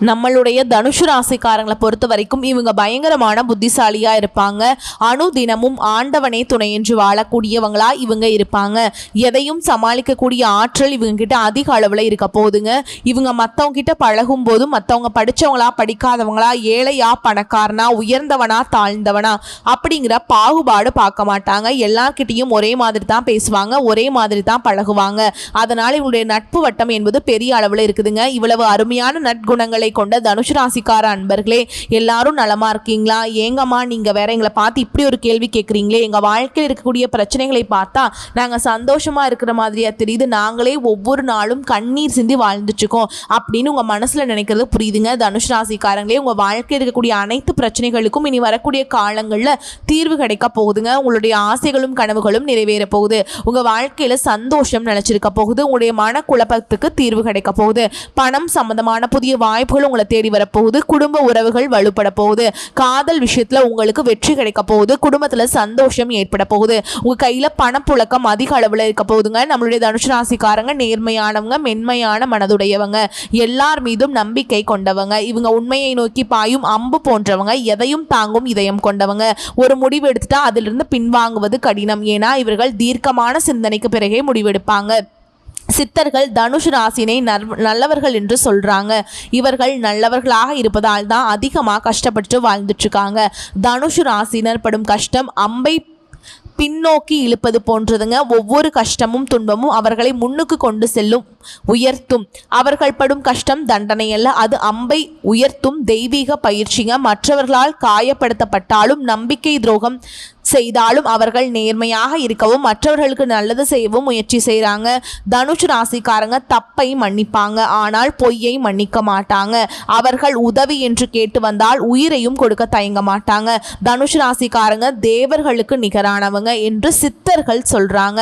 நம்மளுடைய தனுஷு ராசிக்காரங்களை பொறுத்த வரைக்கும் இவங்க பயங்கரமான புத்திசாலியாக இருப்பாங்க. அணு தினமும் ஆண்டவனே துணை என்று வாழக்கூடியவங்களா இவங்க இருப்பாங்க. எதையும் சமாளிக்கக்கூடிய ஆற்றல் இவங்க கிட்ட அதிக அளவில் இருக்க போதுங்க. இவங்க மற்றவங்க கிட்ட பழகும் போதும் மற்றவங்க படிச்சவங்களா படிக்காதவங்களா ஏழையா பணக்காரனா உயர்ந்தவனா தாழ்ந்தவனா அப்படிங்கிற பாகுபாடு பார்க்க மாட்டாங்க. எல்லார்கிட்டையும் ஒரே மாதிரி தான் பேசுவாங்க ஒரே மாதிரி தான் பழகுவாங்க. அதனால் இவங்களுடைய நட்பு வட்டம் என்பது பெரிய அளவில் இருக்குதுங்க. இவ்வளவு அருமையான நற்குணங்களை கொண்ட தனுஷ் ராசிக்கார அன்பர்களே எல்லாரும் நலமா இருக்கீங்களா? ஏங்கம்மா நீங்க வேற எங்களை பார்த்து இப்படி ஒரு கேள்வி கேட்குறீங்களே எங்க வாழ்க்கையில் இருக்கக்கூடிய பிரச்சனைகளை பார்த்தா நாங்க சந்தோஷமா இருக்கிற மாதிரியா தெரியுது. நாங்களே ஒவ்வொரு நாளும் கண்ணீர் சிந்தி வாழ்ந்துட்டுருக்கோம். அப்படின்னு உங்க மனசுல நினைக்கிறது புரியுதுங்க. தனுஷ் ராசிக்காரங்களே உங்க வாழ்க்கையில் இருக்கக்கூடிய அனைத்து பிரச்சனைகளுக்கும் இனி வரக்கூடிய காலங்களில் தீர்வு கிடைக்க போகுதுங்க. உங்களுடைய ஆசைகளும் கனவுகளும் நிறைவேற போகுது. உங்க வாழ்க்கையில சந்தோஷம் நினைச்சிருக்க போகுது. உங்களுடைய மனக்குழப்பத்துக்கு தீர்வு கிடைக்க போகுது. பணம் சம்பந்தமான புதிய வாய்ப்பு வாய்ப்புகள் உங்களை தேடி வரப்போகுது. குடும்ப உறவுகள் வலுப்பட போகுது. காதல் விஷயத்துல உங்களுக்கு வெற்றி கிடைக்க போகுது. குடும்பத்துல சந்தோஷம் ஏற்பட போகுது. உங்க கையில பணப்புழக்கம் அதிக அளவுல இருக்க போகுதுங்க. நம்மளுடைய தனுஷ் ராசிக்காரங்க நேர்மையானவங்க மென்மையான மனதுடையவங்க எல்லார் மீதும் நம்பிக்கை கொண்டவங்க இவங்க உண்மையை நோக்கி பாயும் அம்பு போன்றவங்க எதையும் தாங்கும் இதயம் கொண்டவங்க. ஒரு முடிவு எடுத்துட்டா அதிலிருந்து பின்வாங்குவது கடினம். ஏன்னா இவர்கள் தீர்க்கமான சிந்தனைக்கு பிறகே முடிவெடுப்பாங்க. சித்தர்கள் தனுஷ் ராசினை நர் நல்லவர்கள் என்று சொல்றாங்க. இவர்கள் நல்லவர்களாக இருப்பதால் தான் அதிகமாக கஷ்டப்பட்டு வாழ்ந்துட்டு இருக்காங்க தனுஷ் ராசினர் படும் கஷ்டம் அம்பை பின்னோக்கி இழுப்பது போன்றதுங்க. ஒவ்வொரு கஷ்டமும் துன்பமும் அவர்களை முன்னுக்கு கொண்டு செல்லும் உயர்த்தும். அவர்கள் படும் கஷ்டம் தண்டனை அல்ல அது அம்பை உயர்த்தும் தெய்வீக பயிற்சிங்க. மற்றவர்களால் காயப்படுத்தப்பட்டாலும் நம்பிக்கை துரோகம் செய்தாலும் அவர்கள் நேர்மையாக இருக்கவும் மற்றவர்களுக்கு நல்லது செய்யவும் முயற்சி செய்கிறாங்க தனுஷ் ராசிக்காரங்க தப்பை மன்னிப்பாங்க. ஆனால் பொய்யை மன்னிக்க மாட்டாங்க. அவர்கள் உதவி என்று கேட்டு வந்தால் உயிரையும் கொடுக்க தயங்க மாட்டாங்க. தனுஷ் ராசிக்காரங்க தேவர்களுக்கு நிகரானவங்க என்று சித்தர்கள் சொல்றாங்க.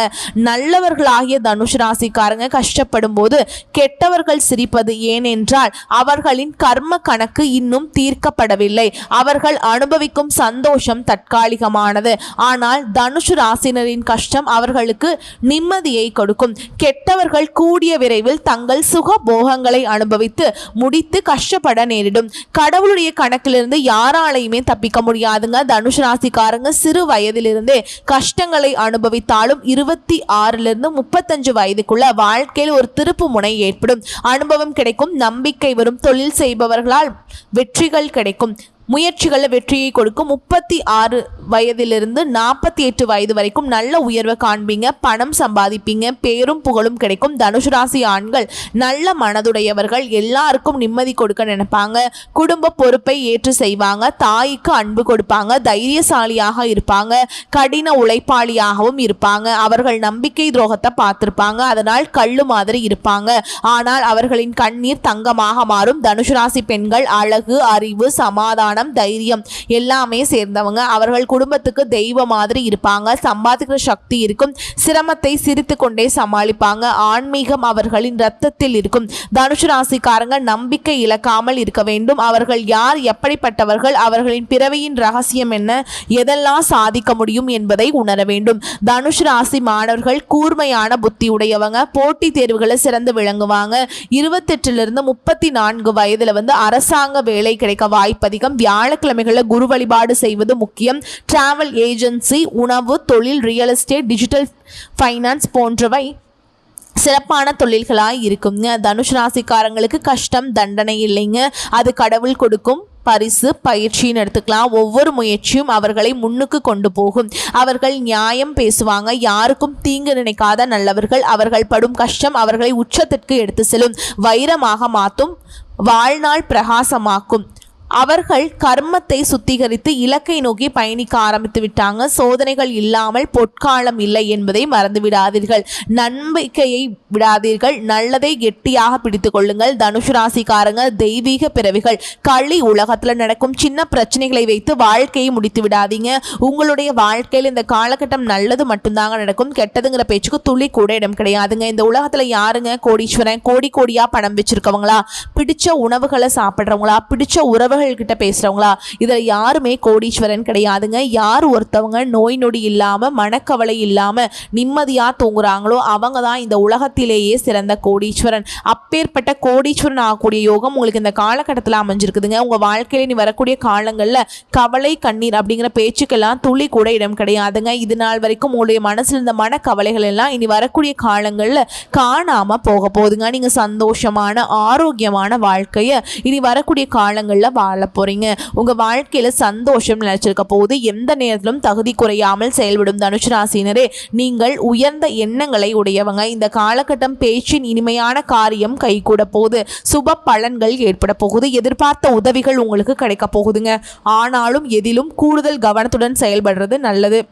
நல்லவர்களாகிய தனுஷ் ராசிக்காரங்க கஷ்டப்படும் போது கெட்டவர்கள் சிரிப்பது ஏனென்றால் அவர்களின் கர்ம கணக்கு இன்னும் தீர்க்கப்படவில்லை. அவர்கள் அனுபவிக்கும் சந்தோஷம் தற்காலிகமானது. ஆனால் தனுஷ் ராசினரின் கஷ்டம் அவர்களுக்கு நிம்மதியை கொடுக்கும். கெட்டவர்கள் கூடிய விரைவில் தங்கள் சுக போகங்களை அனுபவித்து முடித்து கஷ்டப்பட நேரிடும். கடவுளுடைய கணக்கிலிருந்து யாராலையுமே தப்பிக்க முடியாதுங்க. தனுஷ் ராசிக்காரங்க சிறு வயதிலிருந்தே கஷ்டங்களை அனுபவித்தாலும் இருபத்தி ஆறிலிருந்து முப்பத்தஞ்சு வயதுக்குள்ள வாழ்க்கையில் ஒரு திருப்பு முனை ஏற்படும். அனுபவம் கிடைக்கும் நம்பிக்கை வரும் தொழில் செய்பவர்களால் வெற்றிகள் கிடைக்கும். முயற்சிகளில் வெற்றியை கொடுக்கும். முப்பத்தி ஆறு வயதிலிருந்து நாற்பத்தி எட்டு வயது வரைக்கும் நல்ல உயர்வை காண்பீங்க பணம் சம்பாதிப்பீங்க பேரும் புகழும் கிடைக்கும். தனுசு ராசி ஆண்கள் நல்ல மனதுடையவர்கள் எல்லாருக்கும் நிம்மதி கொடுக்க நினைப்பாங்க. குடும்ப பொறுப்பை ஏற்று செய்வாங்க தாய்க்கு அன்பு கொடுப்பாங்க தைரியசாலியாக இருப்பாங்க கடின உழைப்பாளியாகவும் இருப்பாங்க. அவர்கள் நம்பிக்கை துரோகத்தை பார்த்துருப்பாங்க அதனால் கள்ளு மாதிரி இருப்பாங்க. ஆனால் அவர்களின் கண்ணீர் தங்கமாக மாறும். தனுசு ராசி பெண்கள் அழகு அறிவு சமாதானம் தைரியம் எல்லாமே சேர்ந்தவங்க. அவர்கள் குடும்பத்துக்கு தெய்வ மாதிரி இருப்பாங்க. சம்பாதிக்கிற சக்தி இருக்கும். சிரமத்தை சிரித்து கொண்டே சமாளிப்பாங்க. ஆன்மீகம் அவர்களின் ரத்தத்தில் இருக்கும். தனுஷு ராசிக்காரங்க நம்பிக்கை இழக்காமல் இருக்க வேண்டும். அவர்கள் யார் எப்படிப்பட்டவர்கள் அவர்களின் பிறவியின் ரகசியம் என்ன எதெல்லாம் சாதிக்க முடியும் என்பதை உணர வேண்டும். தனுஷ் ராசி மாணவர்கள் கூர்மையான புத்தி உடையவங்க. போட்டி தேர்வுகளை சிறந்து விளங்குவாங்க. இருபத்தெட்டுலேருந்து முப்பத்தி நான்கு வயதில் வந்து அரசாங்க வேலை கிடைக்க வாய்ப்பு அதிகம் வியாழக்கிழமைகளில் குரு வழிபாடு செய்வது முக்கியம். டிராவல் ஏஜென்சி உணவு தொழில் ரியல் எஸ்டேட் டிஜிட்டல் ஃபைனான்ஸ் போன்றவை சிறப்பான தொழில்களாக இருக்குங்க தனுஷ் ராசிக்காரங்களுக்கு கஷ்டம் தண்டனை இல்லைங்க. அது கடவுள் கொடுக்கும் பரிசு பயிற்சின்னு எடுத்துக்கலாம். ஒவ்வொரு முயற்சியும் அவர்களை முன்னுக்கு கொண்டு போகும். அவர்கள் நியாயம் பேசுவாங்க. யாருக்கும் தீங்கு நினைக்காத நல்லவர்கள். அவர்கள் படும் கஷ்டம் அவர்களை உச்சத்திற்கு எடுத்து செல்லும். வைரமாக மாற்றும் வாழ்நாள் பிரகாசமாக்கும். அவர்கள் கர்மத்தை சுத்திகரித்து இலக்கை நோக்கி பயணிக்க ஆரம்பித்து விட்டாங்க. சோதனைகள் இல்லாமல் பொற்காலம் இல்லை என்பதை மறந்து விடாதீர்கள் நம்பிக்கையை விடாதீர்கள். நல்லதை கெட்டியாக பிடித்து கொள்ளுங்கள். தனுஷ் ராசிக்காரங்க தெய்வீக பிறவிகள் களி உலகத்தில் நடக்கும் சின்ன பிரச்சனைகளை வைத்து வாழ்க்கையை முடித்து விடாதீங்க. உங்களுடைய வாழ்க்கையில் இந்த காலகட்டம் நல்லது மட்டும்தாங்க நடக்கும். கெட்டதுங்கிற பேச்சுக்கு துளி கூட இடம் கிடையாதுங்க. இந்த உலகத்தில் யாருங்க கோடீஸ்வரன்? கோடி கோடியாக பணம் வச்சிருக்கவங்களா? பிடிச்ச உணவுகளை சாப்பிட்றவங்களா? பிடிச்ச உறவுகள் கிட்ட பேசுறவங்களா? இதில் யாருமே கோடீஸ்வரன் கிடையாதுங்க. யார் ஒருத்தவங்க நோய் நொடி இல்லாம மனக்கவலை இல்லாம நிம்மதியா தூங்குறாங்களோ அவங்க தான் இந்த உலகத்திலேயே சிறந்த கோடீஸ்வரன். அப்பேற்பட்ட கோடீஸ்வரன் ஆகக்கூடிய யோகம் உங்களுக்கு இந்த காலகட்டத்தில் அமைஞ்சிருக்குதுங்க. உங்க வாழ்க்கையில நீ வரக்கூடிய காலங்களில் கவலை கண்ணீர் அப்படிங்கிற பேச்சுக்கெல்லாம் துளி கூட இடம் கிடையாதுங்க. இது நாள் வரைக்கும் உங்களுடைய மனசில் இருந்த மனக்கவலைகள் எல்லாம் இனி வரக்கூடிய காலங்களில் காணாம போக போகுதுங்க. நீங்க சந்தோஷமான ஆரோக்கியமான வாழ்க்கையை இனி வரக்கூடிய காலங்களில் வாழ போறீங்க உங்க வாழ்க்கையில சந்தோஷம் நினைச்சிருக்க போது எந்த நேரத்திலும் தகுதி குறையாமல் செயல்படும் தனுஷ் ராசினரே நீங்கள் உயர்ந்த எண்ணங்களை உடையவங்க. இந்த காலகட்டம் பேச்சின் இனிமையான காரியம் கைகூட போகுது. சுப பலன்கள் ஏற்பட போகுது. எதிர்பார்த்த உதவிகள் உங்களுக்கு கிடைக்க போகுதுங்க. ஆனாலும் எதிலும் கூடுதல் கவனத்துடன் செயல்படுறது நல்லது.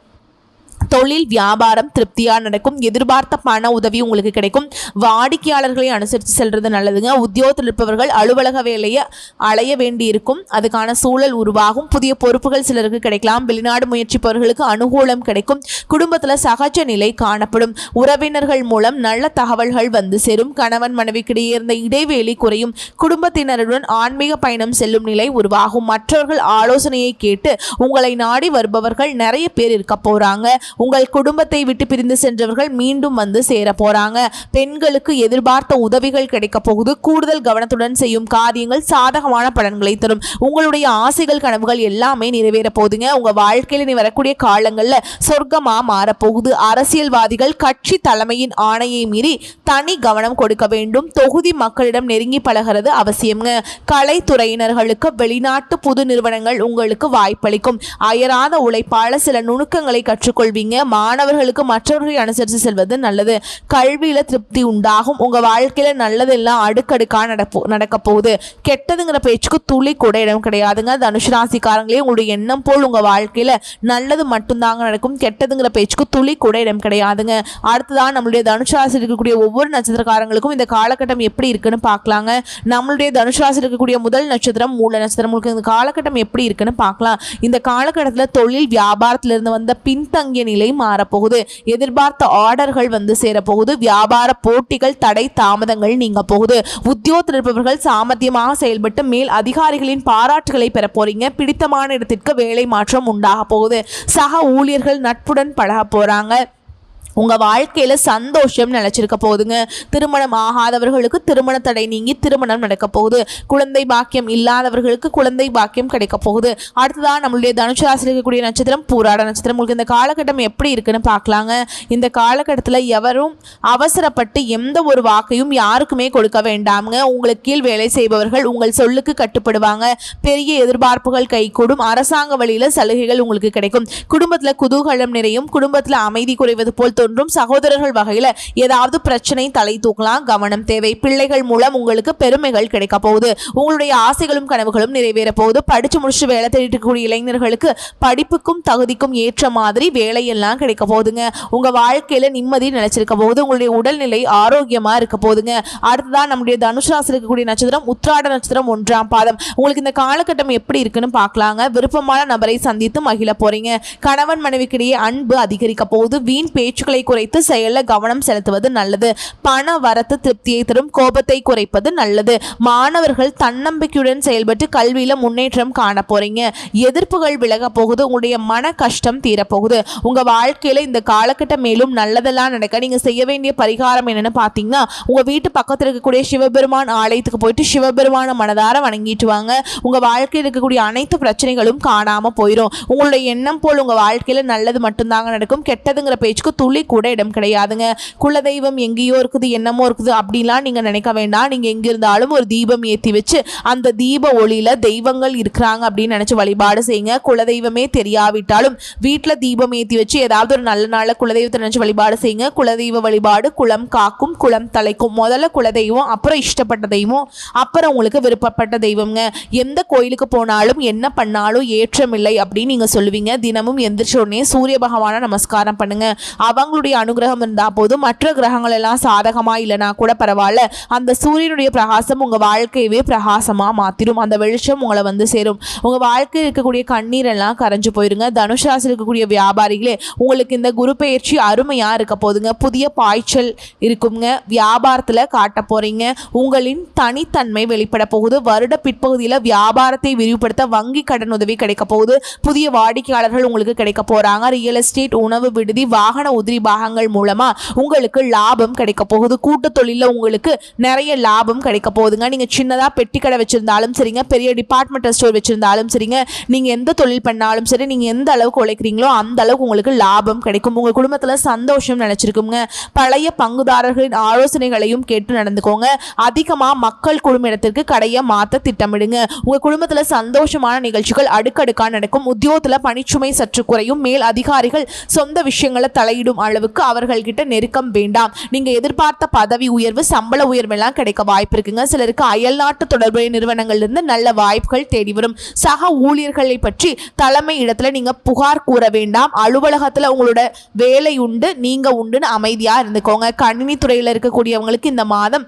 தொழில் வியாபாரம் திருப்தியாக நடக்கும் எதிர்பார்த்த பண உதவி உங்களுக்கு கிடைக்கும். வாடிக்கையாளர்களை அனுசரித்து செல்வது நல்லதுங்க. உத்தியோகத்தில் இருப்பவர்கள் அலுவலக வேலையை அலைய வேண்டி இருக்கும் அதுக்கான சூழல் உருவாகும். புதிய பொறுப்புகள் சிலருக்கு கிடைக்கலாம். வெளிநாடு முயற்சிப்பவர்களுக்கு அனுகூலம் கிடைக்கும். குடும்பத்தில் சகஜ நிலை காணப்படும். உறவினர்கள் மூலம் நல்ல தகவல்கள் வந்து சேரும். கணவன் மனைவிக்கிடையே இருந்த இடைவெளி குறையும். குடும்பத்தினருடன் ஆன்மீக பயணம் செல்லும் நிலை உருவாகும். மற்றவர்கள் ஆலோசனையை கேட்டு உங்களை நாடி வருபவர்கள் நிறைய பேர் இருக்க போகிறாங்க உங்கள் குடும்பத்தை விட்டு பிரிந்து சென்றவர்கள் மீண்டும் வந்து சேர போறாங்க. பெண்களுக்கு எதிர்பார்த்த உதவிகள் கிடைக்க போகுது. கூடுதல் கவனத்துடன் செய்யும் காரியங்கள் சாதகமான பலன்களை தரும். உங்களுடைய ஆசைகள் கனவுகள் எல்லாமே நிறைவேற போகுதுங்க. உங்க வாழ்க்கையில நீ வரக்கூடிய காலங்கள்ல சொர்க்கமா மாறப்போகுது. அரசியல்வாதிகள் கட்சி தலைமையின் ஆணையை மீறி தனி கவனம் கொடுக்க வேண்டும். தொகுதி மக்களிடம் நெருங்கி பழகிறது அவசியம்ங்க. கலைத்துறையினர்களுக்கு வெளிநாட்டு புது நிறுவனங்கள் உங்களுக்கு வாய்ப்பளிக்கும். அயராத உழைப்பாள சில நுணுக்கங்களை கற்றுக்கொள்வீங்க. மாணவர்களுக்கு மற்றவர்களை அனுசரித்து செல்வது நல்லது. கல்வியில் திருப்தி உண்டாகும். உங்கள் வாழ்க்கையில் நல்லதெல்லாம் அடுக்கடுக்காக நடப்போ நடக்க போகுது. கெட்டதுங்கிற பேச்சுக்கு துளி கூட இடம் கிடையாதுங்க. தனுஷ் ராசிக்காரங்களே உங்களுடைய எண்ணம் போல் உங்கள் வாழ்க்கையில் நல்லது மட்டும்தாங்க நடக்கும். கெட்டதுங்கிற பேச்சுக்கு துளி கூட இடம் கிடையாதுங்க. அடுத்ததான் நம்மளுடைய தனுஷ் ராசி இருக்கக்கூடிய ஒவ்வொரு நட்சத்திரக்காரங்களுக்கும் இந்த காலகட்டம் எப்படி இருக்குன்னு பார்க்கலாங்க. நம்மளுடைய தனுஷ் ராசி இருக்கக்கூடிய முதல் நட்சத்திரம் மூல நட்சத்திரம். உங்களுக்கு இந்த காலகட்டம் எப்படி இருக்குன்னு பார்க்கலாம். இந்த காலகட்டத்தில் தொழில் வியாபாரத்திலிருந்து வந்த பின்தங்கிய நிலை மாறப்போகுது. எதிர்பார்த்த ஆர்டர்கள் வந்து சேரப்போகுது. வியாபார போட்டிகள் தடை தாமதங்கள் நீங்க போகுது. உத்தியோகத்தில் இருப்பவர்கள் சாமர்த்தியமாக செயல்பட்டு மேல் அதிகாரிகளின் பாராட்டுகளை பெற போறீங்க. பிடித்தமான இடத்திற்கு வேலை மாற்றம் உண்டாக போகுது. சக ஊழியர்கள் நட்புடன் பழக போறாங்க. உங்கள் வாழ்க்கையில் சந்தோஷம் நிலைச்சிருக்க போகுதுங்க. திருமணம் ஆகாதவர்களுக்கு திருமண தடை நீங்கி திருமணம் நடக்க போகுது. குழந்தை பாக்கியம் இல்லாதவர்களுக்கு குழந்தை பாக்கியம் கிடைக்க போகுது. அடுத்ததான் நம்மளுடைய தனுஷ் ராசியில் இருக்கக்கூடிய நட்சத்திரம் பூராட நட்சத்திரம். உங்களுக்கு இந்த காலகட்டம் எப்படி இருக்குன்னு பார்க்கலாங்க. இந்த காலகட்டத்தில் எவரும் அவசரப்பட்டு எந்த ஒரு வாக்கையும் யாருக்குமே கொடுக்க வேண்டாமுங்க. உங்களுக்கு கீழ் வேலை செய்பவர்கள் உங்கள் சொல்லுக்கு கட்டுப்படுவாங்க. பெரிய எதிர்பார்ப்புகள் கைகூடும். அரசாங்க வழியில் சலுகைகள் உங்களுக்கு கிடைக்கும். குடும்பத்தில் குதூகலம் நிறையும். குடும்பத்தில் அமைதி குறைவது போல் தோன்றும் சகோதரர்கள் வகையில் ஏதாவது பிரச்சனை தலை தூக்கலாம் கவனம் தேவை. பிள்ளைகள் மூலம் உங்களுக்கு பெருமைகள் கிடைக்க போகுது. உங்களுடைய ஆசைகளும் கனவுகளும் நிறைவேற போகுது. படிச்சு முடிச்சு வேலை தேடிட்டு இளைஞர்களுக்கு படிப்புக்கும் தகுதிக்கும் ஏற்ற மாதிரி வேலையெல்லாம் கிடைக்க போகுதுங்க. உங்க வாழ்க்கையில நிம்மதி நினைச்சிருக்க போகுது. உங்களுடைய உடல்நிலை ஆரோக்கியமா இருக்க போகுதுங்க. அடுத்ததான் நம்முடைய தனுஷ் ராசி இருக்கக்கூடிய நட்சத்திரம் உத்ராட நட்சத்திரம் ஒன்றாம் பாதம். உங்களுக்கு இந்த காலகட்டம் எப்படி இருக்குன்னு பார்க்கலாங்க. விருப்பமான நபரை சந்தித்து மகிழ போறீங்க. கணவன் மனைவிக்கிடையே அன்பு அதிகரிக்க போகுது. வீண் பேச்சுக்கள் குறைத்து செயலில் கவனம் செலுத்துவது நல்லது. பண வரத்து திருப்தியை தரும் கோபத்தை குறைப்பது நல்லது. மாணவர்கள் தன்னம்பிக்கையுடன் செயல்பட்டு கல்வியில முன்னேற்றம் காண போறீங்க. எதிர்ப்புகள் விலக போகுது உங்களுடைய மன கஷ்டம் தீரப்போகுது. உங்க வாழ்க்கையில இந்த காலகட்டம் மேலும் நல்லதெல்லாம் நடக்க நீங்க செய்ய வேண்டிய பரிகாரம் என்னன்னு பார்த்தீங்கன்னா உங்க வீட்டு பக்கத்தில் இருக்கக்கூடிய சிவபெருமான் ஆலயத்துக்கு போயிட்டு சிவபெருமான மனதார வணங்கிட்டு வாங்க உங்க வாழ்க்கையில் இருக்கக்கூடிய அனைத்து பிரச்சனைகளும் காணாம போயிடும் உங்களுடைய எண்ணம் போல் உங்க வாழ்க்கையில நல்லது மட்டும்தாங்க நடக்கும். கெட்டதுங்கிற பேச்சுக்கு துளி துளி கூட இடம் கிடையாதுங்க. குலதெய்வம் எங்கேயோ இருக்குது என்னமோ இருக்குது அப்படிலாம் நீங்கள் நினைக்க வேண்டாம். நீங்கள் எங்கே இருந்தாலும் ஒரு தீபம் ஏற்றி வச்சு அந்த தீப ஒளியில் தெய்வங்கள் இருக்கிறாங்க அப்படின்னு நினச்சி வழிபாடு செய்யுங்க. குலதெய்வமே தெரியாவிட்டாலும் வீட்டில் தீபம் ஏற்றி வச்சு ஏதாவது ஒரு நல்ல நாளில் குலதெய்வத்தை நினச்சி வழிபாடு செய்யுங்க. குலதெய்வ வழிபாடு குலம் காக்கும் குளம் தலைக்கும். முதல்ல குலதெய்வம் அப்புறம் இஷ்டப்பட்ட தெய்வம் அப்புறம் உங்களுக்கு விருப்பப்பட்ட தெய்வம்ங்க. எந்த கோயிலுக்கு போனாலும் என்ன பண்ணாலும் ஏற்றமில்லை அப்படின்னு நீங்கள் சொல்லுவீங்க. தினமும் எந்திரிச்ச உடனே சூரிய பகவானை நமஸ்காரம் பண்ணுங்க. அவங்க அவங்களுடைய அனுகிரகம் இருந்தால் போதும். மற்ற கிரகங்கள் எல்லாம் சாதகமாக இல்லைனா கூட பரவாயில்ல. அந்த சூரியனுடைய பிரகாசம் உங்கள் வாழ்க்கையவே பிரகாசமாக மாற்றிடும் அந்த வெளிச்சம் உங்களை வந்து சேரும். உங்கள் வாழ்க்கையில் இருக்கக்கூடிய கண்ணீர் எல்லாம் கரைஞ்சு போயிருங்க. தனுஷ் இருக்கக்கூடிய வியாபாரிகளே உங்களுக்கு இந்த குரு பயிற்சி அருமையாக இருக்க போதுங்க. புதிய பாய்ச்சல் இருக்குங்க. வியாபாரத்தில் காட்ட போகிறீங்க உங்களின் தனித்தன்மை வெளிப்பட போகுது. வருட பிற்பகுதியில் வியாபாரத்தை விரிவுபடுத்த வங்கி கடன் உதவி கிடைக்க போகுது. புதிய வாடிக்கையாளர்கள் உங்களுக்கு கிடைக்க போகிறாங்க ரியல் எஸ்டேட் உணவு விடுதி வாகன உதிரி பாகங்கள் மூலமாக உங்களுக்கு லாபம் கிடைக்க போகுது. கூட்டு தொழிலில் உங்களுக்கு நிறைய லாபம் கிடைக்க போகுதுங்க. நீங்கள் சின்னதாக பெட்டி கடை வச்சுருந்தாலும் சரிங்க. பெரிய டிபார்ட்மெண்டல் ஸ்டோர் வச்சுருந்தாலும் சரிங்க. நீங்கள் எந்த தொழில் பண்ணாலும் சரி நீங்கள் எந்த அளவுக்கு உழைக்கிறீங்களோ அந்த அளவுக்கு உங்களுக்கு லாபம் கிடைக்கும். உங்கள் குடும்பத்தில் சந்தோஷம் நினச்சிருக்குங்க. பழைய பங்குதாரர்களின் ஆலோசனைகளையும் கேட்டு நடந்துக்கோங்க. அதிகமாக மக்கள் குழும இடத்திற்கு கடையை மாற்ற திட்டமிடுங்க. உங்கள் குடும்பத்தில் சந்தோஷமான நிகழ்ச்சிகள் அடுக்கடுக்காக நடக்கும். உத்தியோகத்தில் பணிச்சுமை சற்று குறையும். மேல் அதிகாரிகள் சொந்த விஷயங்களை தலையிடும் அளவுக்கு அவர்கள்கிட்ட நெருக்கம் வேண்டாம். நீங்கள் எதிர்பார்த்த பதவி உயர்வு சம்பள உயர்வெல்லாம் கிடைக்க வாய்ப்பு இருக்குங்க. சிலருக்கு அயல்நாட்டு தொடர்புடைய நிறுவனங்கள்லேருந்து நல்ல வாய்ப்புகள் தேடி வரும். சக ஊழியர்களை பற்றி தலைமை இடத்துல நீங்கள் புகார் கூற வேண்டாம். அலுவலகத்தில் உங்களோட வேலை உண்டு நீங்கள் உண்டுன்னு அமைதியாக இருந்துக்கோங்க. கணினி துறையில் இருக்கக்கூடியவங்களுக்கு இந்த மாதம்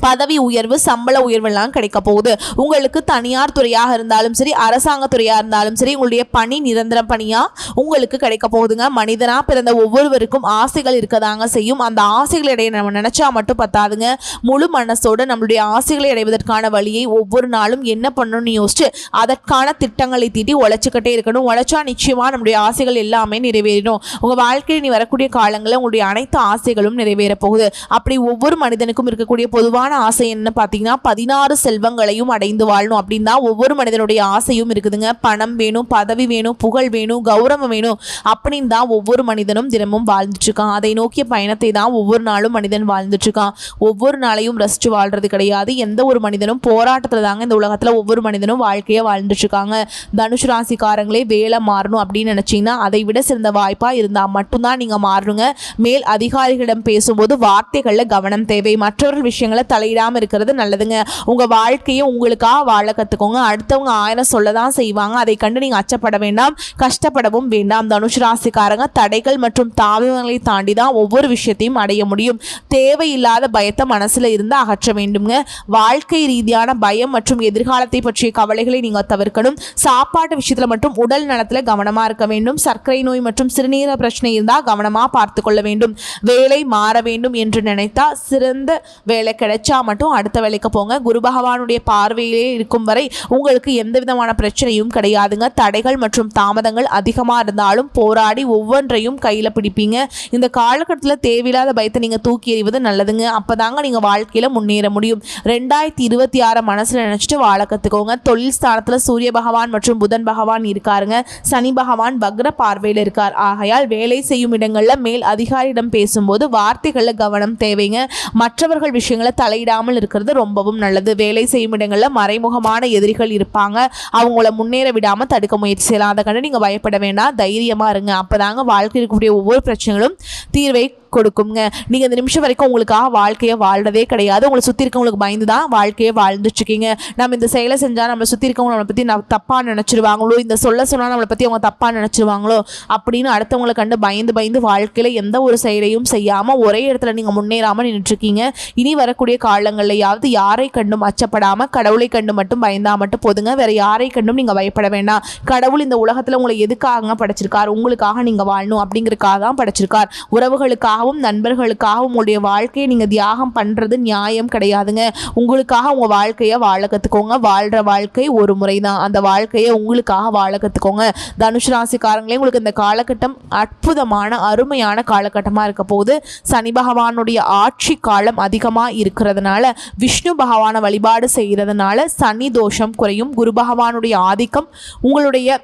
பதவி உயர்வு சம்பள உயர்வெல்லாம் கிடைக்க போகுது. உங்களுக்கு தனியார் துறையாக இருந்தாலும் சரி அரசாங்க துறையாக இருந்தாலும் சரி உங்களுடைய பணி நிரந்தர பணியாக உங்களுக்கு கிடைக்க போகுதுங்க. மனிதனாக பிறந்த ஒவ்வொருவருக்கும் ஆசைகள் இருக்கதாங்க செய்யும். அந்த ஆசைகளை இடைய நம்ம நினச்சா மட்டும் பத்தாதுங்க. முழு மனசோடு நம்மளுடைய ஆசைகளை அடைவதற்கான வழியை ஒவ்வொரு நாளும் என்ன பண்ணணும்னு யோசிச்சு அதற்கான திட்டங்களை தீட்டி உழைச்சிக்கிட்டே இருக்கணும். உழைச்சா நிச்சயமாக நம்முடைய ஆசைகள் எல்லாமே நிறைவேறிடும். உங்கள் வாழ்க்கையில் நீ வரக்கூடிய காலங்களில் உங்களுடைய அனைத்து ஆசைகளும் நிறைவேற போகுது. அப்படி ஒவ்வொரு மனிதனுக்கும் இருக்கக்கூடிய பொதுவான ஆசை என்ன பார்த்தீங்கன்னா பதினாறு செல்வங்களையும் அடைந்து வாழணும். அப்படின்னு தான் ஒவ்வொரு மனிதனுடைய ஆசையும் இருக்குதுங்க. பணம் வேணும் பதவி வேணும் புகழ் வேணும் கௌரவம் வேணும் அப்படின்னு தான் ஒவ்வொரு மனிதனும் தினமும் வாழ்ந்துட்டு இருக்கான் அதை நோக்கிய பயணத்தை தான் ஒவ்வொரு நாளும் மனிதன் வாழ்ந்துட்டு இருக்கான் ஒவ்வொரு நாளையும் ரசிச்சு வாழ்றது கிடையாது. எந்த ஒரு மனிதனும் போராட்டத்தில் தாங்க இந்த உலகத்தில் ஒவ்வொரு மனிதனும் வாழ்க்கையை வாழ்ந்துட்டு இருக்காங்க தனுஷ் ராசிக்காரங்களே வேலை மாறணும் அப்படின்னு நினச்சிங்கன்னா அதை விட சிறந்த வாய்ப்பாக இருந்தால் மட்டும்தான் நீங்கள் மாறணுங்க. மேல் அதிகாரிகளிடம் பேசும்போது வார்த்தைகளில் கவனம் தேவை. மற்றவர்கள் விஷயங்களை தலையிடாமல் இருக்கிறது நல்லதுங்க. உங்கள் வாழ்க்கையை உங்களுக்காக வாழ கற்றுக்கோங்க அடுத்தவங்க ஆயிரம் சொல்ல தான் செய்வாங்க. அதை கண்டு நீங்கள் அச்சப்பட வேண்டாம். கஷ்டப்படவும் வேண்டாம். தனுஷ் ராசிக்காரங்க தடைகள் மற்றும் தாமதங்களை தாண்டி தான் ஒவ்வொரு விஷயத்தையும் அடைய முடியும். தேவையில்லாத பயத்தை மனசில் இருந்து அகற்ற வேண்டுங்க வாழ்க்கை ரீதியான பயம் மற்றும் எதிர்காலத்தை பற்றிய கவலைகளை நீங்கள் தவிர்க்கணும். சாப்பாட்டு விஷயத்தில் மட்டும் உடல் நலத்தில் கவனமாக இருக்க வேண்டும். சர்க்கரை நோய் மற்றும் சிறுநீர பிரச்சனை இருந்தால் கவனமாக பார்த்து கொள்ள வேண்டும். வேலை மாற வேண்டும் என்று நினைத்தா சிறந்த வேலை கிடைச்சா மட்டும் அடுத்த வேலைக்கு போங்க. குரு பகவானுடைய பார்வையிலே இருக்கும் வரை உங்களுக்கு எந்த விதமான பிரச்சனையும் கிடையாதுங்க. தடைகள் மற்றும் தாமதங்கள் அதிகமாக இருந்தாலும் போராடி ஒவ்வொன்றையும் கையில் பிடிப்பீங்க. இந்த காலகட்டத்தில் தேவையில்லாத பயத்தை நீங்கள் தூக்கி எறிவது நல்லதுங்க. அப்போதாங்க நீங்கள் வாழ்க்கையில் முன்னேற முடியும். ரெண்டாயிரத்தி இருபத்தி ஆறு மனசில் நினச்சிட்டு வாழ கற்றுக்கோங்க தொழில் ஸ்தானத்தில் சூரிய பகவான் மற்றும் புதன் பகவான் இருக்காருங்க. சனி பகவான் பக்ர பார்வையில் இருக்கார். ஆகையால் வேலை செய்யும் இடங்களில் மேல் அதிகாரியிடம் பேசும்போது வார்த்தைகளில் கவனம் தேவைங்க. மற்றவர்கள் விஷயங்களை தலையிடாமல் இருக்கிறது ரொம்பவும் நல்லது. வேலை செய்யும் இடங்களில் மறைமுகமான எதிரிகள் இருப்பாங்க. அவங்கள முன்னேற விடாமல் தடுக்க முயற்சி செய்யலாம். அதை கண்டு நீங்கள் பயப்பட வேண்டாம். தைரியமாக இருங்க. அப்போதாங்க வாழ்க்கையில் இருக்கக்கூடிய ஒவ்வொரு பிரச்சனைகளும் தீர்வை கொடுக்குங்க. நீங்கள் இந்த நிமிஷம் வரைக்கும் உங்களுக்காக வாழ்க்கையை வாழ்றதே கிடையாது. உங்களை சுற்றி இருக்கவங்களுக்கு பயந்து தான் வாழ்க்கையை வாழ்ந்துட்டுருக்கீங்க நம்ம இந்த செயலை செஞ்சால் நம்மளை சுற்றி இருக்கவங்க நம்மளை பற்றி நான் தப்பாக நினச்சிருவாங்களோ இந்த சொல்ல சொன்னால் நம்மளை பற்றி அவங்க தப்பாக நினச்சிருவாங்களோ அப்படின்னு அடுத்தவங்களை கண்டு பயந்து பயந்து வாழ்க்கையில் எந்த ஒரு செயலையும் செய்யாமல் ஒரே இடத்துல நீங்கள் முன்னேறாமல் நின்றுட்டுருக்கீங்க இனி வரக்கூடிய காலங்கள்லையாவது யாரை கண்டும் அச்சப்படாமல் கடவுளை கண்டு மட்டும் பயந்தா மட்டும் போதுங்க. வேற யாரை கண்டும் நீங்கள் பயப்பட வேண்டாம். கடவுள் இந்த உலகத்தில் உங்களை எதுக்காக படைச்சிருக்கார்? உங்களுக்காக நீங்கள் வாழணும் அப்படிங்கிறதுக்காக தான் படைச்சிருக்கார். உறவுகளுக்காக உங்களுக்காகவும் நண்பர்களுக்காகவும் உங்களுடைய வாழ்க்கையை நீங்கள் தியாகம் பண்ணுறது நியாயம் கிடையாதுங்க. உங்களுக்காக உங்கள் வாழ்க்கையை வாழ கற்றுக்கோங்க வாழ்கிற வாழ்க்கை ஒரு முறை தான் அந்த வாழ்க்கையை உங்களுக்காக வாழ கற்றுக்கோங்க தனுஷ் ராசிக்காரங்களே உங்களுக்கு இந்த காலகட்டம் அற்புதமான அருமையான காலகட்டமாக இருக்க போது சனி பகவானுடைய ஆட்சி காலம் அதிகமாக இருக்கிறதுனால விஷ்ணு பகவானை வழிபாடு செய்கிறதுனால சனி தோஷம் குறையும். குரு பகவானுடைய ஆதிக்கம் உங்களுடைய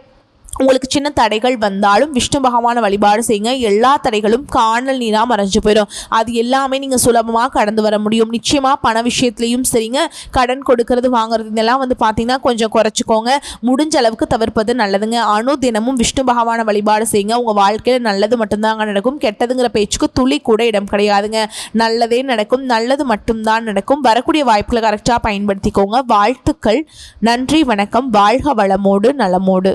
உங்களுக்கு சின்ன தடைகள் வந்தாலும் விஷ்ணு பகவானை வழிபாடு செய்யுங்க. எல்லா தடைகளும் காணல் நீராக மறைஞ்சு போயிடும் அது எல்லாமே நீங்கள் சுலபமாக கடந்து வர முடியும். நிச்சயமாக பண விஷயத்துலையும் சரிங்க. கடன் கொடுக்கறது வாங்குறது இதெல்லாம் வந்து பார்த்தீங்கன்னா கொஞ்சம் குறைச்சிக்கோங்க. முடிஞ்ச அளவுக்கு தவிர்ப்பது நல்லதுங்க. அணு தினமும் விஷ்ணு பகவானை வழிபாடு செய்யுங்க. உங்கள் வாழ்க்கையில் நல்லது மட்டும்தாங்க நடக்கும். கெட்டதுங்கிற பேச்சுக்கு துளி கூட இடம் கிடையாதுங்க. நல்லதே நடக்கும். நல்லது மட்டும்தான் நடக்கும். வரக்கூடிய வாய்ப்புகளை கரெக்டாக பயன்படுத்திக்கோங்க. வாழ்த்துக்கள். நன்றி வணக்கம். வாழ்க வளமோடு நலமோடு.